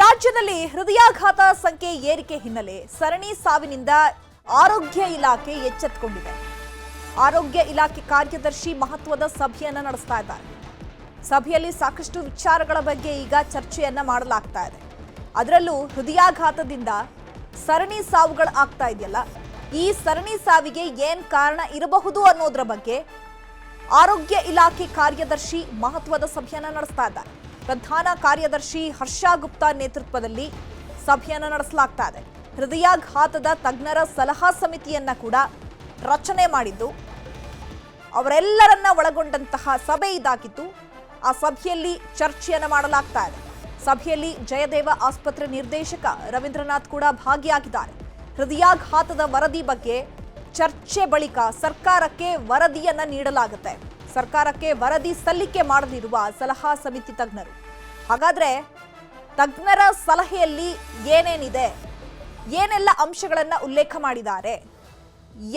ರಾಜ್ಯದಲ್ಲಿ ಹೃದಯಾಘಾತ ಸಂಖ್ಯೆ ಏರಿಕೆ ಹಿನ್ನೆಲೆ ಸರಣಿ ಸಾವಿನಿಂದ ಆರೋಗ್ಯ ಇಲಾಖೆ ಎಚ್ಚೆತ್ತುಕೊಂಡಿದೆ ಆರೋಗ್ಯ ಇಲಾಖೆ ಕಾರ್ಯದರ್ಶಿ ಮಹತ್ವದ ಸಭೆಯನ್ನ ನಡೆಸ್ತಾ ಇದ್ದಾರೆ. ಸಭೆಯಲ್ಲಿ ಸಾಕಷ್ಟು ವಿಚಾರಗಳ ಬಗ್ಗೆ ಈಗ ಚರ್ಚೆಯನ್ನ ಮಾಡಲಾಗ್ತಾ ಇದೆ. ಅದರಲ್ಲೂ ಹೃದಯಾಘಾತದಿಂದ ಸರಣಿ ಸಾವುಗಳು ಆಗ್ತಾ ಇದೆಯಲ್ಲ, ಈ ಸರಣಿ ಸಾವಿಗೆ ಏನ್ ಕಾರಣ ಇರಬಹುದು ಅನ್ನೋದ್ರ ಬಗ್ಗೆ ಆರೋಗ್ಯ ಇಲಾಖೆ ಕಾರ್ಯದರ್ಶಿ ಮಹತ್ವದ ಸಭೆಯನ್ನ ನಡೆಸ್ತಾ ಇದ್ದಾರೆ. ಪ್ರಧಾನ ಕಾರ್ಯದರ್ಶಿ ಹರ್ಷ ಗುಪ್ತಾ ನೇತೃತ್ವದಲ್ಲಿ ಸಭೆಯನ್ನು ನಡೆಸಲಾಗ್ತಾ ಇದೆ. ಹೃದಯಾಘಾತದ ತಜ್ಞರ ಸಲಹಾ ಸಮಿತಿಯನ್ನ ಕೂಡ ರಚನೆ ಮಾಡಿದ್ದು, ಅವರೆಲ್ಲರನ್ನ ಒಳಗೊಂಡಂತಹ ಸಭೆ ಇದಾಗಿತ್ತು ಆ ಸಭೆಯಲ್ಲಿ ಚರ್ಚೆಯನ್ನು ಮಾಡಲಾಗ್ತಾ ಇದೆ. ಸಭೆಯಲ್ಲಿ ಜಯದೇವ ಆಸ್ಪತ್ರೆ ನಿರ್ದೇಶಕ ರವೀಂದ್ರನಾಥ್ ಕೂಡ ಭಾಗಿಯಾಗಿದ್ದಾರೆ. ಹೃದಯಾಘಾತದ ವರದಿ ಬಗ್ಗೆ ಚರ್ಚೆ ಬಳಿಕ ಸರ್ಕಾರಕ್ಕೆ ವರದಿಯನ್ನ ನೀಡಲಾಗುತ್ತೆ. ಸರ್ಕಾರಕ್ಕೆ ವರದಿ ಸಲ್ಲಿಕೆ ಮಾಡಲಿರುವ ಸಲಹಾ ಸಮಿತಿ ತಜ್ಞರು. ಹಾಗಾದ್ರೆ ತಜ್ಞರ ಸಲಹೆಯಲ್ಲಿ ಏನೇನಿದೆ? ಏನೆಲ್ಲ ಅಂಶಗಳನ್ನು ಉಲ್ಲೇಖ ಮಾಡಿದ್ದಾರೆ?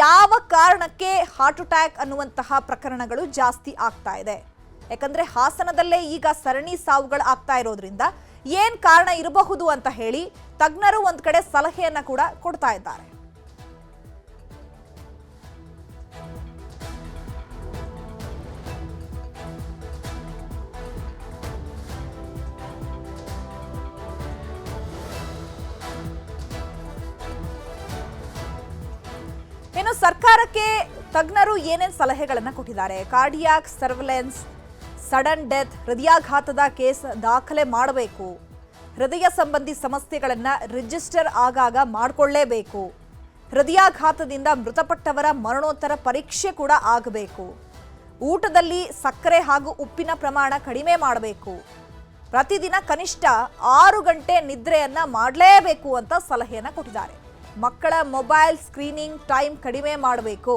ಯಾವ ಕಾರಣಕ್ಕೆ ಹಾರ್ಟ್ ಅಟ್ಯಾಕ್ ಅನ್ನುವಂತಹ ಪ್ರಕರಣಗಳು ಜಾಸ್ತಿ ಆಗ್ತಾ ಇದೆ? ಯಾಕಂದ್ರೆ ಹಾಸನದಲ್ಲೇ ಈಗ ಸರಣಿ ಸಾವುಗಳು ಆಗ್ತಾ ಇರೋದ್ರಿಂದ ಏನ್ ಕಾರಣ ಇರಬಹುದು ಅಂತ ಹೇಳಿ ತಜ್ಞರು ಒಂದ್ ಕಡೆ ಸಲಹೆಯನ್ನ ಕೂಡ ಕೊಡ್ತಾ ಇದ್ದಾರೆ. ಇನ್ನು ಸರ್ಕಾರಕ್ಕೆ ತಜ್ಞರು ಏನೇನು ಸಲಹೆಗಳನ್ನು ಕೊಟ್ಟಿದ್ದಾರೆ? ಕಾರ್ಡಿಯಾಕ್ ಸರ್ವೆಲೆನ್ಸ್ ಸಡನ್ ಡೆತ್ ಹೃದಯಾಘಾತದ ಕೇಸ್ ದಾಖಲೆ ಮಾಡಬೇಕು. ಹೃದಯ ಸಂಬಂಧಿ ಸಮಸ್ಯೆಗಳನ್ನು ರಿಜಿಸ್ಟರ್ ಆಗಾಗ ಮಾಡಿಕೊಳ್ಳೇಬೇಕು. ಹೃದಯಾಘಾತದಿಂದ ಮೃತಪಟ್ಟವರ ಮರಣೋತ್ತರ ಪರೀಕ್ಷೆ ಕೂಡ ಆಗಬೇಕು. ಊಟದಲ್ಲಿ ಸಕ್ಕರೆ ಹಾಗೂ ಉಪ್ಪಿನ ಪ್ರಮಾಣ ಕಡಿಮೆ ಮಾಡಬೇಕು. ಪ್ರತಿದಿನ ಕನಿಷ್ಠ ಆರು ಗಂಟೆ ನಿದ್ರೆಯನ್ನ ಮಾಡಲೇಬೇಕು ಅಂತ ಸಲಹೆಯನ್ನು ಕೊಟ್ಟಿದ್ದಾರೆ. ಮಕ್ಕಳ ಮೊಬೈಲ್ ಸ್ಕ್ರೀನಿಂಗ್ ಟೈಮ್ ಕಡಿಮೆ ಮಾಡಬೇಕು.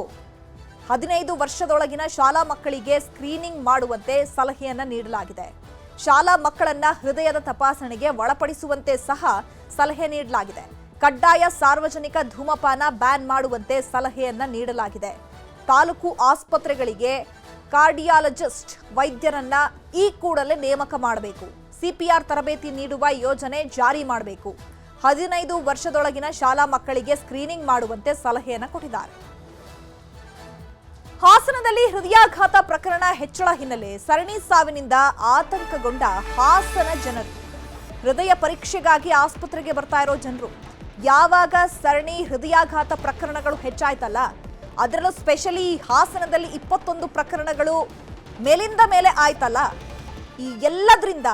ಹದಿನೈದು ವರ್ಷದೊಳಗಿನ ಶಾಲಾ ಮಕ್ಕಳಿಗೆ ಸ್ಕ್ರೀನಿಂಗ್ ಮಾಡುವಂತೆ ಸಲಹೆಯನ್ನ ನೀಡಲಾಗಿದೆ. ಶಾಲಾ ಮಕ್ಕಳನ್ನ ಹೃದಯದ ತಪಾಸಣೆಗೆ ಒಳಪಡಿಸುವಂತೆ ಸಹ ಸಲಹೆ ನೀಡಲಾಗಿದೆ. ಕಡ್ಡಾಯ ಸಾರ್ವಜನಿಕ ಧೂಮಪಾನ ಬ್ಯಾನ್ ಮಾಡುವಂತೆ ಸಲಹೆಯನ್ನ ನೀಡಲಾಗಿದೆ. ತಾಲೂಕು ಆಸ್ಪತ್ರೆಗಳಿಗೆ ಕಾರ್ಡಿಯಾಲಜಿಸ್ಟ್ ವೈದ್ಯರನ್ನ ಈ ಕೂಡಲೇ ನೇಮಕ ಮಾಡಬೇಕು. ಸಿಪಿಆರ್ ತರಬೇತಿ ನೀಡುವ ಯೋಜನೆ ಜಾರಿ ಮಾಡಬೇಕು. ಹದಿನೈದು ವರ್ಷದೊಳಗಿನ ಶಾಲಾ ಮಕ್ಕಳಿಗೆ ಸ್ಕ್ರೀನಿಂಗ್ ಮಾಡುವಂತೆ ಸಲಹೆಯನ್ನು ಕೊಟ್ಟಿದ್ದಾರೆ. ಹಾಸನದಲ್ಲಿ ಹೃದಯಾಘಾತ ಪ್ರಕರಣ ಹೆಚ್ಚಳ ಹಿನ್ನೆಲೆ ಸರಣಿ ಸಾವಿನಿಂದ ಆತಂಕಗೊಂಡ ಹಾಸನ ಜನರು. ಹೃದಯ ಪರೀಕ್ಷೆಗಾಗಿ ಆಸ್ಪತ್ರೆಗೆ ಬರ್ತಾ ಇರೋ ಜನರು. ಯಾವಾಗ ಸರಣಿ ಹೃದಯಾಘಾತ ಪ್ರಕರಣಗಳು ಹೆಚ್ಚಾಯ್ತಲ್ಲ, ಅದರಲ್ಲೂ ಸ್ಪೆಷಲಿ ಹಾಸನದಲ್ಲಿ ಇಪ್ಪತ್ತೊಂದು ಪ್ರಕರಣಗಳು ಮೇಲಿಂದ ಮೇಲೆ ಆಯ್ತಲ್ಲ. ಈ ಎಲ್ಲದರಿಂದ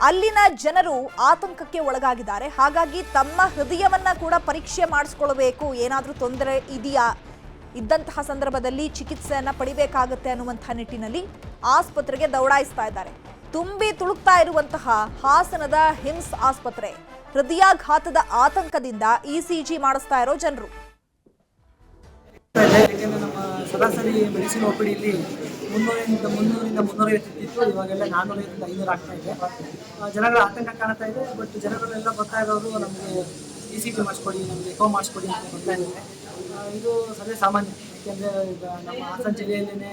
ಅಲ್ಲಿನ ಜನರು ಆತಂಕಕ್ಕೆ ಒಳಗಾಗಿದ್ದಾರೆ. ಹಾಗಾಗಿ ತಮ್ಮ ಹೃದಯವನ್ನ ಕೂಡ ಪರೀಕ್ಷೆ ಮಾಡಿಸ್ಕೊಳ್ಬೇಕು. ಏನಾದರೂ ತೊಂದರೆ ಇದೆಯಾ? ಇದ್ದಂತಹ ಸಂದರ್ಭದಲ್ಲಿ ಚಿಕಿತ್ಸೆಯನ್ನ ಪಡಿಬೇಕಾಗತ್ತೆ ಅನ್ನುವಂತಹ ನಿಟ್ಟಿನಲ್ಲಿ ಆಸ್ಪತ್ರೆಗೆ ದೌಡಾಯಿಸ್ತಾ ಇದ್ದಾರೆ. ತುಂಬಿ ತುಳುಕ್ತಾ ಇರುವಂತಹ ಹಾಸನದ ಹಿಮ್ಸ್ ಆಸ್ಪತ್ರೆ. ಹೃದಯಾಘಾತದ ಆತಂಕದಿಂದ ಇಸಿಜಿ ಮಾಡಿಸ್ತಾ ಇರೋ ಜನರು. ಡಿಲಿ ಮುನ್ನೂರಿಂದ ಮುನ್ನೂರೈವತ್ತು ಇತ್ತು ಇವಾಗೆಲ್ಲ ನಾನ್ನೂರೈವತ್ತಿಂದ ಐನೂರು ಆಗ್ತಾ ಇದೆ. ಜನಗಳ ಆತಂಕ ಕಾಣ್ತಾ ಇದೆ. ಬಟ್ ಜನಗಳೆಲ್ಲ ಬರ್ತಾ ಇರೋರು ನಮಗೆ ಇ ಸಿ ಟಿ ಮಾಡಿಸ್ಕೊಡಿ, ನಮಗೆ ಎಕೋ ಮಾಡಿಸ್ಕೊಡಿ ಅಂತ ಬರ್ತಾ ಇದ್ದಾರೆ ಇದು ಸದೇ ಸಾಮಾನ್ಯ. ಯಾಕೆಂದರೆ ಈಗ ನಮ್ಮ ಹಾಸನ ಜಿಲ್ಲೆಯಲ್ಲೇ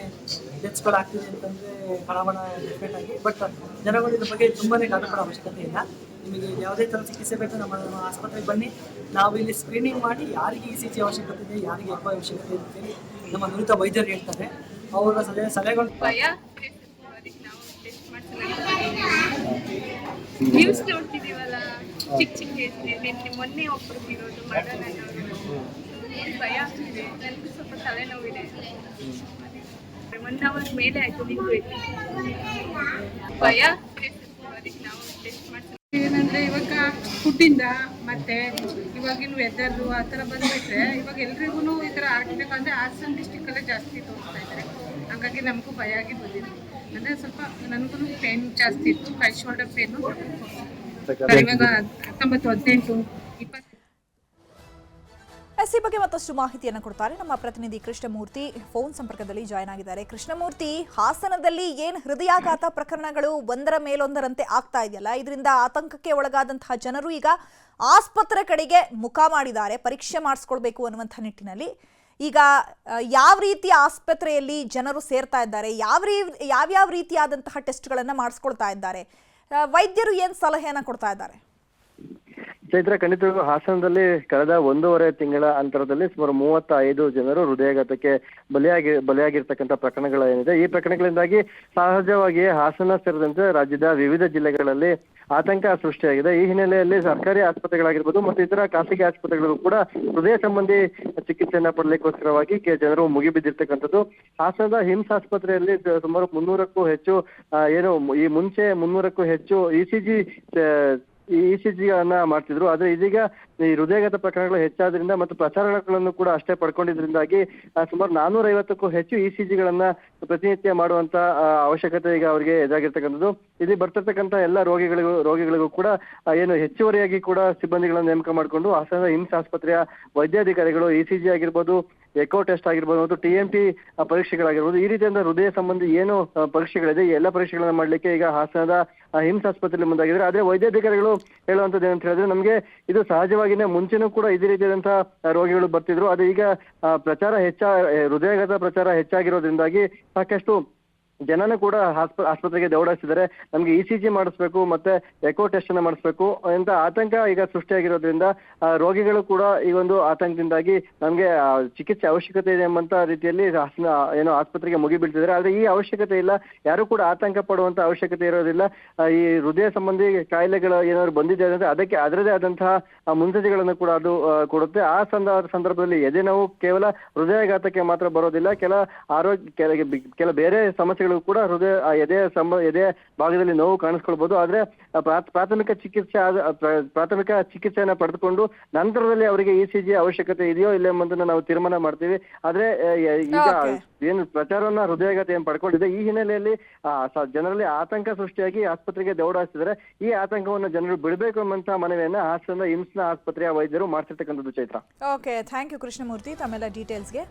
ಡೆತ್ಸ್ಗಳು ಆಗ್ತಿದೆ ಅಂತಂದರೆ ಹಣವಣ ಡಿಫೆಕ್ಟ್ ಆಗಿ. ಬಟ್ ಜನಗಳು ಇದ್ರ ಬಗ್ಗೆ ತುಂಬಾ ಕಾರಣಪಡೋ ಅವಶ್ಯಕತೆ ಇಲ್ಲ. ನಿಮಗೆ ಯಾವುದೇ ಥರ ಚಿಕಿತ್ಸೆ ಬೇಕು, ನಮ್ಮ ನಮ್ಮ ಆಸ್ಪತ್ರೆಗೆ ಬನ್ನಿ. ನಾವು ಇಲ್ಲಿ ಸ್ಕ್ರೀನಿಂಗ್ ಮಾಡಿ ಯಾರಿಗೆ ಇ ಸಿ ಜಿ ಅವಶ್ಯಕತೆ ಇದೆ, ಯಾರಿಗೆ ಎಕೋ ಅವಶ್ಯಕತೆ ಇದೆ ನಮ್ಮ ನುರಿತ ವೈದ್ಯರು ಹೇಳ್ತಾರೆ. ಅವರ ಸಲಹೆ ಸಲಹೆಗಳು ಭಯ ಅದಕ್ಕೆ ನಾವು ಟೆಸ್ಟ್ ನ್ಯೂಸ್ ನೋಡ್ತಿದೀವಲ್ಲ ಚಿಕ್ಕ ಚಿಕ್ಕ ನಿನ್ನೆ ಮೊನ್ನೆ ಒಬ್ರು ಇರೋದು ಮರ್ಡರ್ ಭಯ ಆಗ್ತಿದೆ? ನನಗೂ ಸ್ವಲ್ಪ ತಲೆನೋವಿದೆ. ಒನ್ ಅವರ್ ಮೇಲೆ ಆಯ್ತು ನಿಂತು ಭಯ ಅದಕ್ಕೆ ನಾವು ಟೆಸ್ಟ್ ಮಾಡ್ತೀವಿ ಏನಂದ್ರೆ ಇವಾಗ ಫುಡ್ಡಿಂದ ಮತ್ತೆ ಇವಾಗಿನ ವೆದರ್ ಆ ಥರ ಬಂದ್ಬಿಟ್ರೆ ಇವಾಗ ಎಲ್ರಿಗೂ ಈ ತರ ಹಾರ್ಟ್ ಹಾಸನ್ ಅಂದರೆ ಹಾಸನ ಡಿಸ್ಟಿಕ್ಕಲ್ಲೇ ಜಾಸ್ತಿ ತೋರಿಸ್ತಾ ಇದ್ದಾರೆ. ಹಾಗಾಗಿ ನಮಗೂ ಭಯ ಆಗಿ ಬಂದಿದೆ. ಅಂದರೆ ಸ್ವಲ್ಪ ನನಗೂ ಪೇನ್ ಜಾಸ್ತಿ ಇತ್ತು. ಕೈ ಶೋಲ್ಡರ್ ಪೇನು ಇವಾಗ ಹತ್ತೊಂಬತ್ತು ಹದಿನೆಂಟು ಇಪ್ಪತ್ತು. ಎಸ್ ಈ ಬಗ್ಗೆ ಮತ್ತಷ್ಟು ಮಾಹಿತಿಯನ್ನು ಕೊಡ್ತಾರೆ ನಮ್ಮ ಪ್ರತಿನಿಧಿ ಕೃಷ್ಣಮೂರ್ತಿ. ಫೋನ್ ಸಂಪರ್ಕದಲ್ಲಿ ಜಾಯ್ನ್ ಆಗಿದ್ದಾರೆ. ಕೃಷ್ಣಮೂರ್ತಿ ಹಾಸನದಲ್ಲಿ ಏನ್ ಹೃದಯಾಘಾತ ಪ್ರಕರಣಗಳು ಒಂದರ ಮೇಲೊಂದರಂತೆ ಆಗ್ತಾ ಇದೆಯಲ್ಲ? ಇದರಿಂದ ಆತಂಕಕ್ಕೆ ಒಳಗಾದಂತಹ ಜನರು ಈಗ ಆಸ್ಪತ್ರೆ ಕಡೆಗೆ ಮುಖ ಮಾಡಿದ್ದಾರೆ. ಪರೀಕ್ಷೆ ಮಾಡಿಸ್ಕೊಳ್ಬೇಕು ಅನ್ನುವಂಥ ನಿಟ್ಟಿನಲ್ಲಿ ಈಗ ಯಾವ ರೀತಿಯ ಆಸ್ಪತ್ರೆಯಲ್ಲಿ ಜನರು ಸೇರ್ತಾ ಇದ್ದಾರೆ, ಯಾವ ರೀ, ಯಾವ್ಯಾವ ರೀತಿಯಾದಂತಹ ಟೆಸ್ಟ್ಗಳನ್ನು ಮಾಡಿಸ್ಕೊಳ್ತಾ ಇದ್ದಾರೆ ವೈದ್ಯರು ಏನು ಸಲಹೆಯನ್ನು ಕೊಡ್ತಾ ಇದ್ದಾರೆ? ಚೈತ್ರ ಖಂಡಿತವಾಗ್ಲೂ ಹಾಸನದಲ್ಲಿ ಕಳೆದ ಒಂದೂವರೆ ತಿಂಗಳ ಅಂತರದಲ್ಲಿ ಸುಮಾರು ಮೂವತ್ತ ಐದು ಜನರು ಹೃದಯಾಘಾತಕ್ಕೆ ಬಲಿಯಾಗಿ, ಬಲಿಯಾಗಿರ್ತಕ್ಕಂಥ ಪ್ರಕರಣಗಳು ಏನಿದೆ ಈ ಪ್ರಕರಣಗಳಿಂದಾಗಿ ಸಹಜವಾಗಿಯೇ ಹಾಸನ ಸೇರಿದಂತೆ ರಾಜ್ಯದ ವಿವಿಧ ಜಿಲ್ಲೆಗಳಲ್ಲಿ ಆತಂಕ ಸೃಷ್ಟಿಯಾಗಿದೆ. ಈ ಹಿನ್ನೆಲೆಯಲ್ಲಿ ಸರ್ಕಾರಿ ಆಸ್ಪತ್ರೆಗಳಾಗಿರ್ಬೋದು ಮತ್ತು ಇತರ ಖಾಸಗಿ ಆಸ್ಪತ್ರೆಗಳಿಗೂ ಕೂಡ ಹೃದಯ ಸಂಬಂಧಿ ಚಿಕಿತ್ಸೆಯನ್ನ ಪಡಲಿಕ್ಕೋಸ್ಕರವಾಗಿ ಕೆ ಜನರು ಮುಗಿಬಿದ್ದಿರ್ತಕ್ಕಂಥದ್ದು ಹಾಸನದ ಹಿಮ್ಸ್ ಆಸ್ಪತ್ರೆಯಲ್ಲಿ ಸುಮಾರು ಮುನ್ನೂರಕ್ಕೂ ಹೆಚ್ಚು ಏನು, ಈ ಮುಂಚೆ ಮುನ್ನೂರಕ್ಕೂ ಹೆಚ್ಚು E C G E C ಜಿಗಳನ್ನ ಮಾಡ್ತಿದ್ರು. ಆದ್ರೆ ಇದೀಗ ಈ ಹೃದಯಘಾತ ಪ್ರಕರಣಗಳು ಹೆಚ್ಚಾದ್ರಿಂದ ಮತ್ತು ಪ್ರಚಾರಗಳನ್ನು ಕೂಡ ಅಷ್ಟೇ ಪಡ್ಕೊಂಡಿದ್ರಿಂದಾಗಿ ಸುಮಾರು ನಾನೂರ ಐವತ್ತಕ್ಕೂ ಹೆಚ್ಚು ಇ ಸಿ ಜಿಗಳನ್ನ ಪ್ರತಿನಿತ್ಯ ಮಾಡುವಂತ ಅವಶ್ಯಕತೆ ಈಗ ಅವರಿಗೆ ಎದುರಾಗಿರ್ತಕ್ಕಂಥದ್ದು. ಇಲ್ಲಿ ಬರ್ತಿರ್ತಕ್ಕಂಥ ಎಲ್ಲ ರೋಗಿಗಳಿಗೂ ರೋಗಿಗಳಿಗೂ ಕೂಡ ಏನು ಹೆಚ್ಚುವರಿಯಾಗಿ ಕೂಡ ಸಿಬ್ಬಂದಿಗಳನ್ನು ನೇಮಕ ಮಾಡಿಕೊಂಡು ಹಾಸನ ಇಮ್ಸ್ ಆಸ್ಪತ್ರೆಯ ವೈದ್ಯಾಧಿಕಾರಿಗಳು, ಇ ಸಿ ಜಿ ಆಗಿರ್ಬೋದು ಎಕೋ ಟೆಸ್ಟ್ ಆಗಿರ್ಬೋದು ಮತ್ತು ಟಿ ಎಂ ಟಿ ಪರೀಕ್ಷೆಗಳಾಗಿರ್ಬೋದು, ಈ ರೀತಿಯಿಂದ ಹೃದಯ ಸಂಬಂಧಿ ಏನು ಪರೀಕ್ಷೆಗಳಿದೆ ಎಲ್ಲ ಪರೀಕ್ಷೆಗಳನ್ನು ಮಾಡಲಿಕ್ಕೆ ಈಗ ಹಾಸನದ ಹಿಮ್ಸ್ ಆಸ್ಪತ್ರೆಯಲ್ಲಿ ಮುಂದಾಗಿದ್ದಾರೆ. ಆದ್ರೆ ವೈದ್ಯಾಧಿಕಾರಿಗಳು ಹೇಳುವಂಥದ್ದು ಏನಂತ ಹೇಳಿದ್ರೆ ನಮಗೆ ಇದು ಸಹಜವಾಗಿನೇ ಮುಂಚೆನೂ ಕೂಡ ಇದೇ ರೀತಿಯಾದಂತಹ ರೋಗಿಗಳು ಬರ್ತಿದ್ರು. ಅದು ಈಗ ಪ್ರಚಾರ ಹೆಚ್ಚ, ಹೃದಯಾಘಾತ ಪ್ರಚಾರ ಹೆಚ್ಚಾಗಿರೋದ್ರಿಂದಾಗಿ ಸಾಕಷ್ಟು ಜನನು ಕೂಡ ಆಸ್ಪ ಆಸ್ಪತ್ರೆಗೆ ದೌಡಾಯಿಸಿದ್ದಾರೆ. ನಮ್ಗೆ ಇ ಸಿ ಜಿ ಮಾಡಿಸ್ಬೇಕು, ಮತ್ತೆ ಎಕೋ ಟೆಸ್ಟ್ ಅನ್ನ ಮಾಡಿಸ್ಬೇಕು. ಅಂತ ಆತಂಕ ಈಗ ಸೃಷ್ಟಿಯಾಗಿರೋದ್ರಿಂದ ರೋಗಿಗಳು ಕೂಡ ಈ ಒಂದು ಆತಂಕದಿಂದಾಗಿ ನಮ್ಗೆ ಚಿಕಿತ್ಸೆ ಅವಶ್ಯಕತೆ ಇದೆ ಎಂಬಂತ ರೀತಿಯಲ್ಲಿ ಏನು ಆಸ್ಪತ್ರೆಗೆ ಮುಗಿ ಆದರೆ ಈ ಅವಶ್ಯಕತೆ ಇಲ್ಲ. ಯಾರು ಕೂಡ ಆತಂಕ ಪಡುವಂತ ಅವಶ್ಯಕತೆ ಇರೋದಿಲ್ಲ. ಈ ಹೃದಯ ಸಂಬಂಧಿ ಕಾಯಿಲೆಗಳು ಏನಾದ್ರು ಬಂದಿದೆ ಅಂದ್ರೆ ಅದಕ್ಕೆ ಅದರದೇ ಆದಂತಹ ಮುನ್ಸೂಚನೆಗಳನ್ನು ಕೂಡ ಅದು ಕೊಡುತ್ತೆ. ಆ ಸಂದ, ಸಂದರ್ಭದಲ್ಲಿ ಎದೆ ನೋವು ಕೇವಲ ಹೃದಯಾಘಾತಕ್ಕೆ ಮಾತ್ರ ಬರೋದಿಲ್ಲ. ಕೆಲ ಆರೋಗ್ಯ ಕೆಲ ಬೇರೆ ಸಮಸ್ಯೆಗಳು ಕೂಡ ಹೃದಯ ಎದೆ ಸಂಬ ಎದೆ ಭಾಗದಲ್ಲಿ ನೋವು ಕಾಣಿಸ್ಕೊಳ್ಬಹುದು ಆದ್ರೆ ಪ್ರಾಥಮಿಕ ಚಿಕಿತ್ಸೆ ಆದ ಪ್ರಾಥಮಿಕ ಚಿಕಿತ್ಸೆಯನ್ನ ಪಡೆದುಕೊಂಡು ನಂತರದಲ್ಲಿ ಅವರಿಗೆ ಇ ಸಿ ಜಿ ಅವಶ್ಯಕತೆ ಇದೆಯೋ ಇಲ್ಲ ಎಂಬುದನ್ನು ನಾವು ತೀರ್ಮಾನ ಮಾಡ್ತೀವಿ. ಆದ್ರೆ ಈಗ ಏನು ಪ್ರಚಾರವನ್ನ ಹೃದಯಾಘಾತ ಏನು ಪಡ್ಕೊಂಡಿದೆ ಈ ಹಿನ್ನೆಲೆಯಲ್ಲಿ ಜನರಲ್ಲಿ ಆತಂಕ ಸೃಷ್ಟಿಯಾಗಿ ಆಸ್ಪತ್ರೆಗೆ ದೌಡಾಯಿಸಿದರೆ ಈ ಆತಂಕವನ್ನು ಜನರು ಬಿಡಬೇಕು ಎಂಬಂತಹ ಮನವಿಯನ್ನ ಹಾಸನದ ಇಮ್ಸ್ನ ಆಸ್ಪತ್ರೆಯ ವೈದ್ಯರು ಮಾಡ್ತಿರ್ತಕ್ಕಂಥದ್ದು Chaitra. Okay thank you Krishnamurthy ತಮ್ಮೆಲ್ಲ ಡೀಟೇಲ್ಸ್ಗೆ